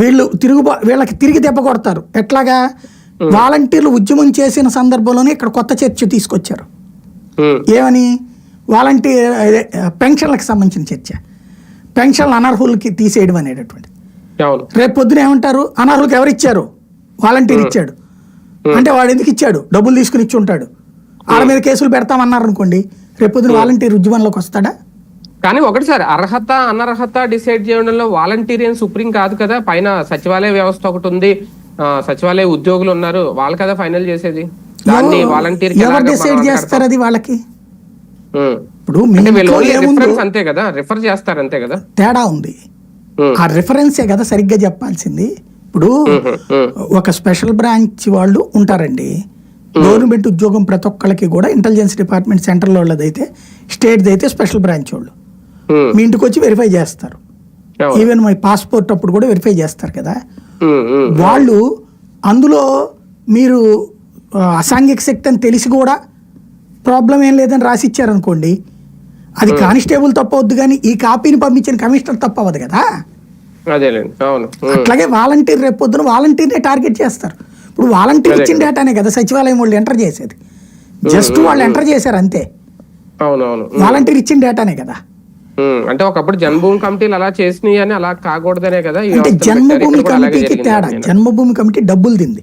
వీళ్ళు తిరుగు వీళ్ళకి తిరిగి దెబ్బ కొడతారు. ఎట్లాగా? వాలంటీర్లు ఉద్యమం చేసిన సందర్భంలోనే ఇక్కడ కొత్త చర్చ తీసుకొచ్చారు. ఏమని? వాలంటీర్ పెన్షన్లకు సంబంధించిన చర్చ. పెన్షన్లు అనర్హులకి తీసేయడం అనేటటువంటి రేపు పొద్దున ఏమంటారు? అనర్హులకు ఎవరు ఇచ్చారు వాలంటీర్ ఇచ్చాడు. అంటే వాడు ఎందుకు ఇచ్చాడు? డబ్బులు తీసుకుని ఇచ్చి ఉంటాడు. వాళ్ళ మీద కేసులు పెడతామన్నారు అనుకోండి రేపు పొద్దున వాలంటీర్ ఉద్యమంలోకి వస్తాడా? కానీ ఒకటి సార్ అర్హత అనర్హత డిసైడ్ చేయడంలో వాలంటీరియన్ సుప్రీం కాదు కదా. పైన సచివాలయ వ్యవస్థ ఒకటి ఉంది. సచివాలయ ఉద్యోగులు ఉన్నారు. వాళ్ళు కదా ఫైనల్ చేసేది. దాన్ని వాలంటీర్ డిసైడ్ చేస్తారు అది వాళ్ళకి? ఇప్పుడు రిఫరెన్స్ అంతే కదా? రిఫర్ చేస్తారు అంతే కదా? తేడా ఉంది. ఆ రిఫరెన్సే కదా సరిగ్గా చెప్పాల్సింది. ఇప్పుడు ఒక స్పెషల్ బ్రాంచ్ వాళ్ళు ఉంటారండి. గవర్నమెంట్ ఉద్యోగం ప్రతి ఒక్కళ్ళకి కూడా ఇంటెలిజెన్స్ డిపార్ట్మెంట్ సెంట్రల్ వాళ్ళదైతే స్టేట్ది అయితే స్పెషల్ బ్రాంచ్ వాళ్ళు. మీ ఇంటికి వచ్చి వెరిఫై చేస్తారు. ఈవెన్ మై పాస్పోర్ట్ అప్పుడు కూడా వెరిఫై చేస్తారు కదా. ఉమ్, ఉమ్, వాళ్ళు అందులో మీరు అసాంఘిక శక్తి అని తెలిసి కూడా ప్రాబ్లం ఏం లేదని రాసి ఇచ్చారనుకోండి అది కానిస్టేబుల్ తప్పవద్దు కానీ ఈ కాపీని పంపించిన కమిషనర్ తప్పవద్దు కదా. అట్లాగే వాలంటీర్ రేపు పొద్దున వాలంటీర్నే టార్గెట్ చేస్తారు. ఇప్పుడు వాలంటీర్ ఇచ్చిన డేటానే కదా సచివాలయం వాళ్ళు ఎంటర్ చేసేది. జస్ట్ వాళ్ళు ఎంటర్ చేశారు అంతే. వాలంటీర్ ఇచ్చిన డేటానే కదా. అంటే ఒకప్పుడు జన్మభూమి కమిటీలు అలా చేసినాయి అని అలా కాకూడదనే కదా అంటే. జన్మభూమి కమిటీకి తేడా. జన్మభూమి కమిటీ డబ్బులు తింది